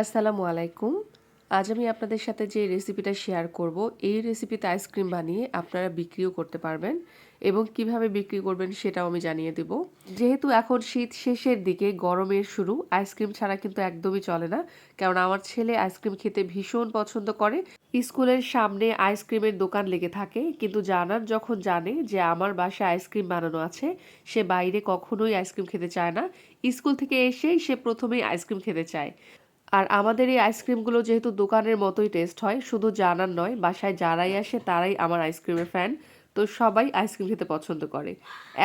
আসসালামু আলাইকুম। আজ আমি আপনাদের সাথে যে রেসিপিটা শেয়ার করব, এই রেসিপিতে আইসক্রিম বানিয়ে আপনারা বিক্রিও করতে পারবেন এবং কীভাবে বিক্রি করবেন সেটাও আমি জানিয়ে দেব। যেহেতু এখন শীত শেষের দিকে, গরমের শুরু, আইসক্রিম ছাড়া কিন্তু একদমই চলে না। কারণ আমার ছেলে আইসক্রিম খেতে ভীষণ পছন্দ করে। স্কুলের সামনে আইসক্রিমের দোকান লেগে থাকে, কিন্তু জানার যখন জানে যে আমার বাসায় আইসক্রিম বানানো আছে, সে বাইরে কখনোই আইসক্রিম খেতে চায় না। স্কুল থেকে এসেই সে প্রথমেই আইসক্রিম খেতে চায়। আর আমাদের এই আইসক্রিমগুলো যেহেতু দোকানের মতোই টেস্ট হয়, শুধু জানার নয়, বাসায় যারাই আসে তারাই আমার আইসক্রিমের ফ্যান তো সবাই আইসক্রিম খেতে পছন্দ করে।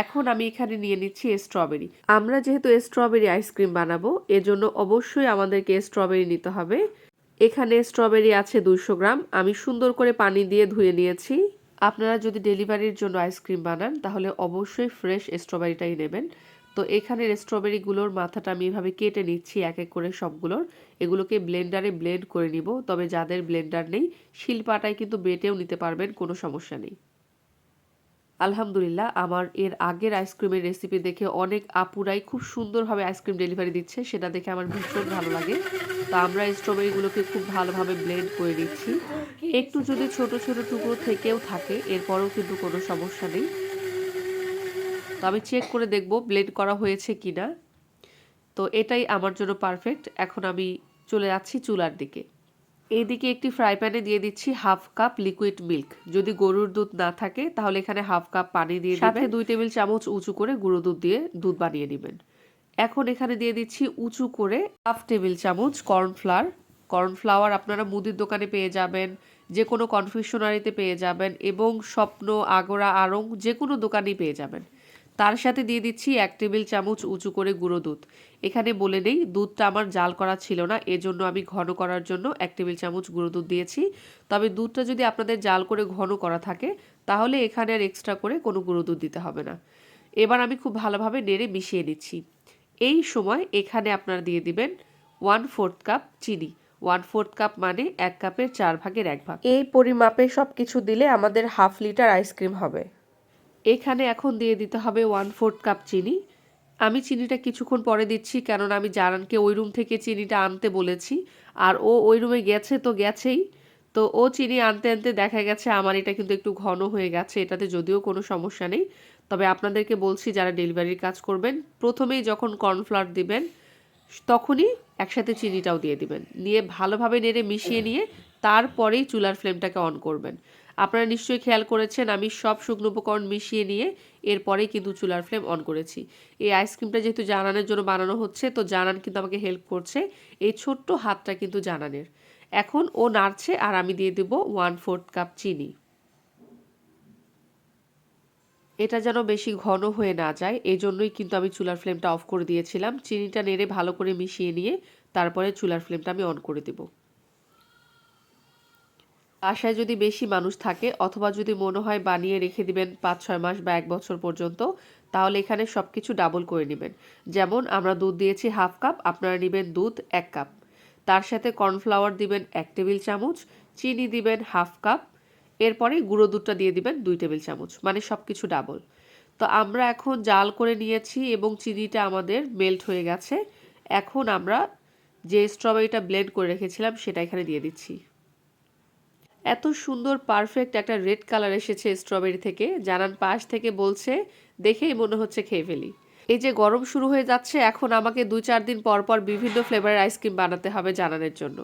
এখন আমি এখানে নিয়ে নিচ্ছি স্ট্রবেরি আমরা যেহেতু স্ট্রবেরি আইসক্রিম বানাবো, এজন্য অবশ্যই আমাদেরকে স্ট্রবেরি নিতে হবে। এখানে স্ট্রবেরি আছে দুশো গ্রাম, আমি সুন্দর করে পানি দিয়ে ধুয়ে নিয়েছি। আপনারা যদি ডেলিভারির জন্য আইসক্রিম বানান, তাহলে অবশ্যই ফ্রেশ স্ট্রবেরিটাই নেবেন। তো এখানের স্ট্রবেরিগুলোর মাথাটা আমি এভাবে কেটে নিচ্ছি এক এক করে সবগুলোর। এগুলোকে ব্লেন্ডারে ব্লেন্ড করে নিব। তবে যাদের ব্লেন্ডার নেই শিলপাটায় কিন্তু বেটেও নিতে পারবেন, কোনো সমস্যা নেই। আলহামদুলিল্লাহ, আমার এর আগের আইসক্রিমের রেসিপি দেখে অনেক আপুরাই খুব সুন্দরভাবে আইসক্রিম ডেলিভারি দিচ্ছে। সেটা দেখে আমার ভীষণ ভালো লাগে। তো আমরা স্ট্রবেরিগুলোকে খুব ভালোভাবে ব্লেন্ড করে দিচ্ছি একটু যদি ছোট ছোট টুকরো থেকেও থাকে, এরপরেও কিন্তু কোনো সমস্যা নেই। তো আমি চেক করে দেখব ব্লেন্ড করা হয়েছে কি না তো এটাই আমার জন্য পারফেক্ট এখন আমি চলে যাচ্ছি চুলার দিকে। এইদিকে একটি ফ্রাই প্যানে দিয়ে দিচ্ছি হাফ কাপ লিকুইড মিল্ক যদি গরুর দুধ না থাকে তাহলে এখানে হাফ কাপ পানি দিয়ে সাথে দুই টেবিল চামচ উঁচু করে গুঁড়ো দুধ দিয়ে দুধ বানিয়ে নেবেন। এখন এখানে দিয়ে দিচ্ছি উঁচু করে হাফ টেবিল চামচ কর্নফ্লাওয়ার কর্নফ্লাওয়ার আপনারা মুদির দোকানে পেয়ে যাবেন যে কোনো কনফিউশনারিতে পেয়ে যাবেন এবং স্বপ্ন আগরা আড়ং যে কোনো দোকানেই পেয়ে যাবেন। তার সাথে দিয়ে দিচ্ছি এক টেবিল চামচ উঁচু করে গুঁড়ো দুধ। এখানে বলে নেই, দুধটা আমার জাল করা ছিল না, এজন্য আমি ঘন করার জন্য এক টেবিল চামচ গুঁড়ো দুধ দিয়েছি। তবে দুধটা যদি আপনাদের জাল করে ঘন করা থাকে, তাহলে এখানে আর এক্সট্রা করে কোনো গুঁড়ো দুধ দিতে হবে না। এবার আমি খুব ভালোভাবে নেড়ে মিশিয়ে নিচ্ছি। এই সময় এখানে আপনারা দিয়ে দিবেন ওয়ান ফোর্থ কাপ চিনি। ওয়ান ফোর্থ কাপ মানে এক কাপের চার ভাগের এক ভাগ। এই পরিমাপে সব কিছু দিলে আমাদের হাফ লিটার আইসক্রিম হবে। এখানে এখন দিয়ে দিতে হবে ওয়ান ফোর্থ কাপ চিনি। আমি চিনিটা কিছুক্ষণ পরে দিচ্ছি, কেননা আমি জারানকে ওই রুম থেকে চিনিটা আনতে বলেছি। আর ও ওই রুমে গেছে তো গেছেই। তো ও চিনি আনতে আনতে দেখা গেছে আমার এটা কিন্তু একটু ঘন হয়ে গেছে, এটাতে যদিও কোনো সমস্যা নেই। তবে আপনাদেরকে বলছি, যারা ডেলিভারির কাজ করবেন, প্রথমেই যখন কর্নফ্লাওয়ার দিবেন, তখনই একসাথে চিনিটাও দিয়ে দিবেন। নিয়ে ভালোভাবে নেড়ে মিশিয়ে নিয়ে তারপরেই চুলার ফ্লেমটাকে অন করবেন। আপনারা নিশ্চয়ই খেয়াল করেছেন, আমি সব শুকনো উপকরণ মিশিয়ে নিয়ে এরপরেই কিন্তু চুলার ফ্লেম অন করেছি। এই আইসক্রিমটা যেহেতু জানানের জন্য বানানো হচ্ছে, তো জানান কিন্তু আমাকে হেল্প করছে। এই ছোট্ট হাতটা কিন্তু জানানের। এখন ও নাড়ছে আর আমি দিয়ে দেব ওয়ান ফোর্থ কাপ চিনি। এটা যেন বেশি ঘন হয়ে না যায় এই জন্যই কিন্তু আমি চুলার ফ্লেমটা অফ করে দিয়েছিলাম। চিনিটা নেড়ে ভালো করে মিশিয়ে নিয়ে তারপরে চুলার ফ্লেমটা আমি অন করে দেবো। আশায় যদি বেশি মানুষ থাকে অথবা যদি মনে হয় বানিয়ে রেখে দিবেন পাঁচ, ছয় মাস বা এক বছর পর্যন্ত, তাহলে এখানে সব কিছু ডাবল করে নেবেন। যেমন আমরা দুধ দিয়েছি হাফ কাপ আপনারা নেবেন দুধ এক কাপ তার সাথে কর্নফ্লাওয়ার দিবেন এক টেবিল চামচ, চিনি দিবেন হাফ কাপ এরপরে গুঁড়ো দুধটা দিয়ে দিবেন দুই টেবিল চামচ মানে সব কিছু ডাবল তো আমরা এখন জাল করে নিয়েছি এবং চিনিটা আমাদের মেল্ট হয়ে গেছে। এখন আমরা যে স্ট্রবেরিটা ব্লেন্ড করে রেখেছিলাম সেটা এখানে দিয়ে দিচ্ছি। এত সুন্দর পারফেক্ট একটা রেড কালার এসেছে স্ট্রবেরি থেকে। জানান পাশ থেকে বলছে, দেখেই মনে হচ্ছে খেয়ে ফেলি। এই যে গরম শুরু হয়ে যাচ্ছে, এখন আমাকে দুই চার দিন পর পর বিভিন্ন ফ্লেভারের আইসক্রিম বানাতে হবে জানানের জন্য।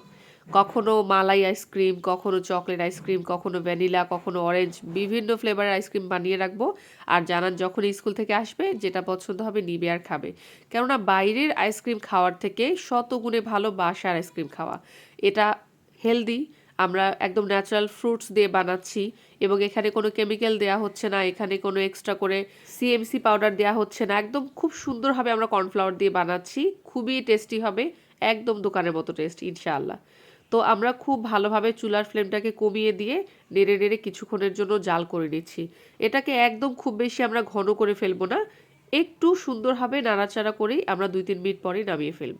কখনো মালাই আইসক্রিম কখনো চকলেট আইসক্রিম কখনো ভ্যানিলা কখনো অরেঞ্জ বিভিন্ন ফ্লেভারের আইসক্রিম বানিয়ে রাখব। আর জানান যখন স্কুল থেকে আসবে, যেটা পছন্দ হবে নিবে আর খাবে। কেননা বাইরের আইসক্রিম খাওয়ার থেকে শতগুণে ভালো বাসার আইসক্রিম খাওয়া। এটা হেলদি আমরা একদম ন্যাচারাল ফ্রুটস দিয়ে বানাচ্ছি এবং এখানে কোনো কেমিক্যাল দেওয়া হচ্ছে না, এখানে কোনো এক্সট্রা করে সিএমসি পাউডার দেওয়া হচ্ছে না। একদম খুব সুন্দরভাবে আমরা কর্নফ্লাওয়ার দিয়ে বানাচ্ছি, খুবই টেস্টি হবে, একদম দোকানের মতো টেস্ট ইনশাআল্লাহ। তো আমরা খুব ভালোভাবে চুলার ফ্লেমটাকে কমিয়ে দিয়ে নেড়ে নেড়ে কিছুক্ষণের জন্য জাল করে নিচ্ছি। এটাকে একদম খুব বেশি আমরা ঘন করে ফেলব না, একটু সুন্দরভাবে নাড়াচাড়া করেই আমরা দুই তিন মিনিট পরেই নামিয়ে ফেলব।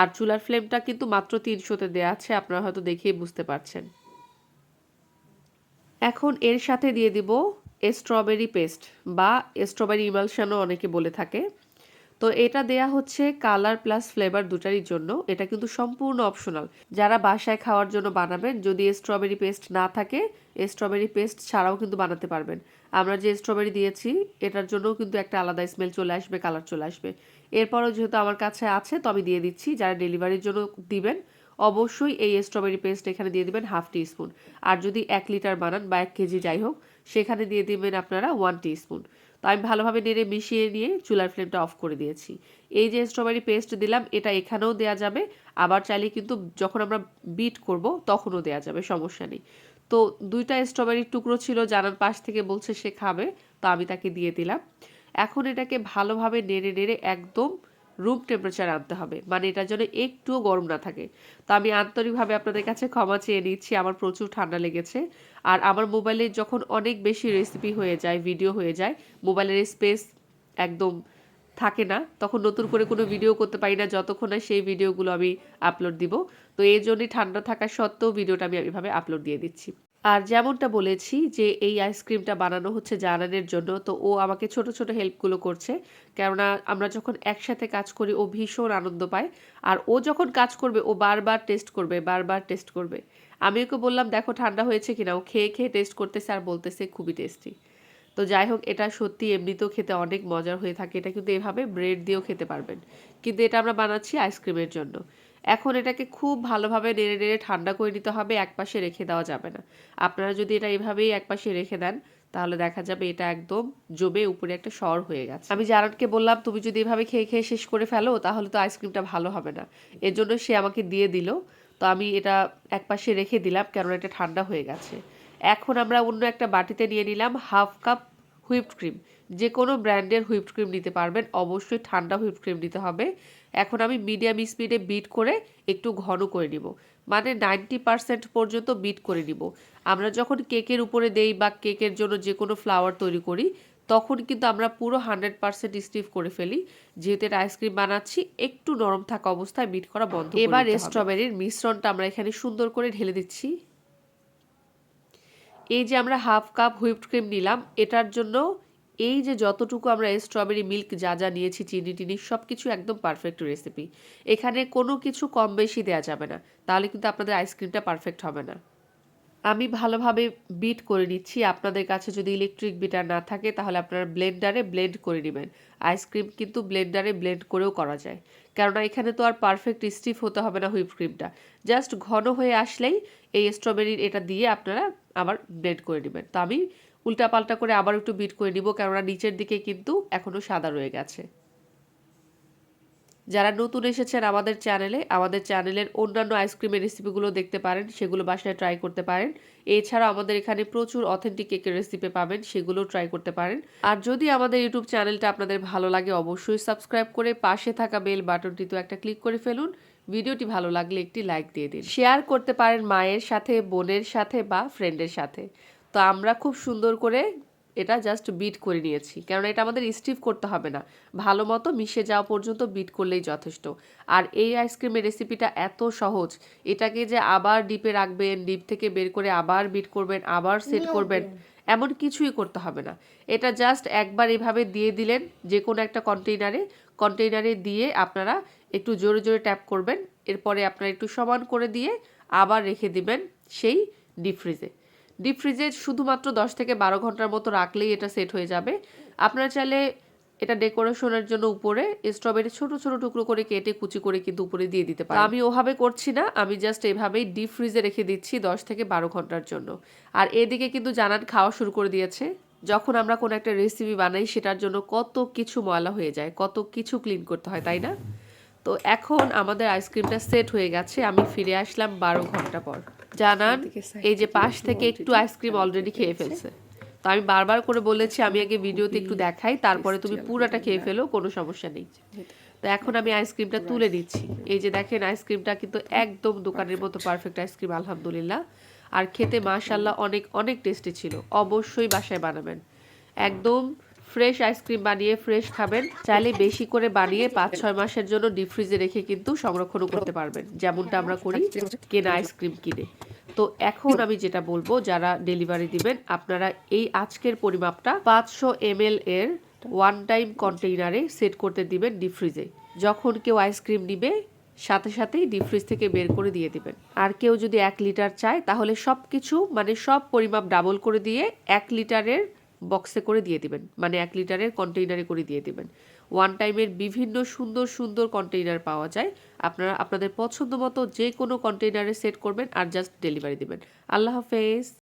আর চুলার ফ্লেমটা কিন্তু মাত্র তিনশোতে দেওয়া আছে, আপনারা হয়তো দেখেই বুঝতে পারছেন। এখন এর সাথে দিয়ে দিব স্ট্রবেরি পেস্ট বা স্ট্রবেরি ইমালশানও অনেকে বলে থাকে। তো এটা দেয়া হচ্ছে কালার প্লাস ফ্লেভার দুটারই জন্য। এটা কিন্তু সম্পূর্ণ অপশনাল। যারা বাসায় খাওয়ার জন্য বানাবেন, যদি স্ট্রবেরি পেস্ট না থাকে স্ট্রবেরি পেস্ট ছাড়াও কিন্তু বানাতে পারবেন। আমরা যে স্ট্রবেরি দিয়েছি, এটার জন্যও কিন্তু একটা আলাদা স্মেল চলে আসবে কালার চলে আসবে। এরপরও যেহেতু আমার কাছে আছে, তো আমি দিয়ে দিচ্ছি। যারা ডেলিভারির জন্য দিবেন, অবশ্যই এই স্ট্রবেরি পেস্ট এখানে দিয়ে দিবেন হাফ স্পুন আর যদি এক লিটার বানান বা এক কেজি যাই হোক, সেখানে দিয়ে দিবেন আপনারা ওয়ান স্পুন তো আমি ভালোভাবে নেড়ে মিশিয়ে নিয়ে চুলার ফ্লেমটা অফ করে দিয়েছি। এই যে স্ট্রবেরি পেস্ট দিলাম, এটা এখানেও দেয়া যাবে। আবার চাইলে কিন্তু যখন আমরা বিট করব, তখনও দেয়া যাবে, সমস্যা নেই। তো দুইটা স্ট্রবেরির টুকরো ছিল জানার পাশ থেকে বলছে সে খাবে, তো আমি তাকে দিয়ে দিলাম। এখন এটাকে ভালোভাবে নেড়ে নেড়ে একদম রুম টেম্পারেচার আনতে হবে মানে এটার জন্য একটুও গরম না থাকে। তো আমি আন্তরিকভাবে আপনাদের কাছে ক্ষমা চেয়ে নিচ্ছি, আমার প্রচুর ঠান্ডা লেগেছে। আর আমার মোবাইলে যখন অনেক বেশি রেসিপি হয়ে যায় ভিডিও হয়ে যায় মোবাইলের স্পেস একদম থাকে না, তখন নতুন করে কোনো ভিডিও করতে পারি না, যতক্ষণ না সেই ভিডিওগুলো আমি আপলোড দিব। তো এই জন্যই ঠান্ডা থাকা সত্ত্বেও ভিডিওটা আমি এভাবে আপলোড দিয়ে দিচ্ছি। আর যেমনটা বলেছি যে এই আইসক্রিমটা বানানো হচ্ছে জানানের জন্য, তো ও আমাকে ছোট ছোট হেল্পগুলো করছে। কেননা আমরা যখন একসাথে কাজ করি, ও ভীষণ আনন্দ পায়। আর ও যখন কাজ করবে, ও বারবার টেস্ট করবে, বারবার টেস্ট করবে। আমি ওকে বললাম, দেখো, ঠান্ডা হয়েছে কিনা? ও খেয়ে খেয়ে টেস্ট করতেছে আর বলতেছে, খুবই টেস্টি তো যাই হোক, এটা সত্যি এমনিতেও খেতে অনেক মজার হয়ে থাকে। এটা কিন্তু এভাবে ব্রেড দিয়েও খেতে পারবেন। কিন্তু এটা আমরা বানাচ্ছি আইসক্রিমের জন্য। এখন এটাকে খুব ভালোভাবে নেড়ে নেড়ে ঠান্ডা করে নিতে হবে একপাশে রেখে দেওয়া যাবে না। আপনারা যদি এটা এভাবেই একপাশে রেখে দেন, তাহলে দেখা যাবে এটা একদম জমে উপরে একটা সর হয়ে গেছে। আমি জারানকে বললাম, তুমি যদি এভাবে খেয়ে খেয়ে শেষ করে ফেলো, তাহলে তো আইসক্রিমটা ভালো হবে না। এর জন্য সে আমাকে দিয়ে দিল। তো আমি এটা একপাশে রেখে দিলাম, কেননা এটা ঠান্ডা হয়ে গেছে। এখন আমরা অন্য একটা বাটিতে নিয়ে নিলাম হাফ কাপ হুইপড ক্রিম। যে কোনো ব্র্যান্ডের হুইপড ক্রিম নিতে পারবেন। অবশ্যই ঠান্ডা হুইপড ক্রিম নিতে হবে। এখন আমি মিডিয়াম স্পিডে বিট করে একটু ঘন করে নিব। মানে নাইনটি পার্সেন্ট পর্যন্ত বিট করে নিব। আমরা যখন কেকের উপরে দেই বা কেকের জন্য যে কোনো ফ্লাওয়ার তৈরি করি তখন কিন্তু আমরা পুরো হান্ড্রেড পার্সেন্ট স্টিফ করে ফেলি। যেহেতু এটা আইসক্রিম বানাচ্ছি একটু নরম থাকা অবস্থায় বিট করা বন্ধ এবার স্ট্রবেরির মিশ্রণটা আমরা এখানে সুন্দর করে ঢেলে দিচ্ছি। এই যে আমরা হাফ কাপ হুইপড ক্রিম নিলাম এটার জন্য এই যে যতটুকু আমরা স্ট্রবেরি মিল্ক যা যা নিয়েছি, চিনি টিনি সব কিছু একদম পারফেক্ট রেসিপি এখানে কোনো কিছু কম বেশি দেওয়া যাবে না। তাহলে কিন্তু আপনাদের আইসক্রিমটা পারফেক্ট হবে না। আমি ভালোভাবে বিট করে নিচ্ছি। আপনাদের কাছে যদি ইলেকট্রিক বিটার না থাকে, তাহলে আপনারা ব্লেন্ডারে ব্লেন্ড করে নেবেন। আইসক্রিম কিন্তু ব্লেন্ডারে ব্লেন্ড করেও করা যায়। কেননা এখানে তো আর পারফেক্ট স্টিফ হতে হবে না হুইপ ক্রিমটা জাস্ট ঘন হয়ে আসলেই এই স্ট্রবেরির এটা দিয়ে আপনারা আবার ব্লেন্ড করে নেবেন। তো আমি উল্টাপাল্টা করে আবার একটু বিট করে নিব, কেননা নিচের দিকে কিন্তু এখনও সাদা রয়ে গেছে। যারা নতুন এসেছেন আমাদের চ্যানেলে আমাদের চ্যানেলের অন্যান্য আইসক্রিমের রেসিপিগুলো দেখতে পারেন, সেগুলো বাসায় ট্রাই করতে পারেন। এছাড়া আমাদের এখানে প্রচুর অথেন্টিক কেকের রেসিপি পাবেন সেগুলো ট্রাই করতে পারেন। আর যদি আমাদের ইউটিউব চ্যানেলটা আপনাদের ভালো লাগে, অবশ্যই সাবস্ক্রাইব করে পাশে থাকা বেল বাটনটিতে একটা ক্লিক করে ফেলুন। ভিডিওটি ভালো লাগলে একটি লাইক দিয়ে দিন। শেয়ার করতে পারেন মায়ের সাথে, বোনের সাথে বা ফ্রেন্ডের সাথে। তো আমরা খুব সুন্দর করে এটা জাস্ট বিট করে নিয়েছি। কেননা এটা আমাদের স্টিভ করতে হবে না। ভালো মতো মিশে যাওয়া পর্যন্ত বিট করলেই যথেষ্ট। আর এই আইসক্রিমের রেসিপিটা এত সহজ। এটাকে যে আবার ডিপে রাখবেন ডিপ থেকে বের করে আবার বিট করবেন আবার সেট করবেন এমন কিছুই করতে হবে না। এটা জাস্ট একবার এভাবে দিয়ে দিলেন যে কোনো একটা কন্টেইনারে কন্টেইনারে দিয়ে আপনারা একটু জোরে জোরে ট্যাপ করবেন। এরপরে আপনারা একটু সমান করে দিয়ে আবার রেখে দিবেন সেই ডিপ ফ্রিজে ডিপ ফ্রিজে শুধুমাত্র দশ থেকে বারো ঘণ্টার মতো রাখলেই এটা সেট হয়ে যাবে। আপনারা চাইলে এটা ডেকোরেশনের জন্য উপরে স্ট্রবেরি ছোট ছোট টুকরো করে কেটে কুচি করে কিন্তু উপরে দিয়ে দিতে পারি আমি ওভাবে করছি না, আমি জাস্ট এভাবেই ডিপ ফ্রিজে রেখে দিচ্ছি দশ থেকে বারো ঘণ্টার জন্য। আর এদিকে কিন্তু জানান খাওয়া শুরু করে দিয়েছে। যখন আমরা কোনো একটা রেসিপি বানাই, সেটার জন্য কত কিছু ময়লা হয়ে যায়, কত কিছু ক্লিন করতে হয়, তাই না? তো এখন আমাদের আইসক্রিমটা সেট হয়ে গেছে, আমি ফিরে আসলাম বারো ঘণ্টা পর। জানান এই যে পাশ থেকে একটু আইসক্রিম অলরেডি খেয়ে ফেলছে। তো আমি বারবার করে বলেছি আমি আগে ভিডিওতে একটু দেখাই তারপরে তুমি পুরাটা খেয়ে ফেলো কোনো সমস্যা নেই। তো এখন আমি আইসক্রিমটা তুলে দিচ্ছি। এই যে দেখেন আইসক্রিমটা কিন্তু একদম দোকানের মতো পারফেক্ট আইসক্রিম আলহামদুলিল্লাহ। আর খেতে মাশাল্লাহ অনেক অনেক টেস্টি ছিল। অবশ্যই বাসায় বানাবেন। একদম ফ্রেশ আইসক্রিম বানিয়ে ফ্রেশ খাবেন। চাইলে বেশি করে বানিয়ে পাঁচ, ছয় মাসের জন্য ডিপ ফ্রিজে রেখে কিন্তু সংরক্ষণও করতে পারবেন। যেমনটা আমরা করি, কেনা আইসক্রিম কিনে। তো এখন আমি যেটা বলব, যারা ডেলিভারি দিবেন, আপনারা এই আজকের পরিমাপটা পাঁচশো এম এর ওয়ান টাইম কন্টেইনারে সেট করতে দিবেন ডিপ ফ্রিজে। যখন কেউ আইসক্রিম নিবে, সাথে সাথেই ডিপ ফ্রিজ থেকে বের করে দিয়ে দিবেন। আর কেউ যদি এক লিটার চায়, তাহলে সব কিছু মানে সব পরিমাপ ডাবল করে দিয়ে এক লিটারের বক্সে করে দিয়ে দিবেন। মানে এক লিটারের কন্টেইনারে করে দিয়ে দিবেন। ওয়ান টাইমের বিভিন্ন সুন্দর সুন্দর কন্টেইনার পাওয়া যায়। আপনারা, আপনাদের পছন্দ মতো যে কোনো কন্টেইনারে সেট করবেন আর জাস্ট ডেলিভারি দেবেন। আল্লাহ হাফেজ।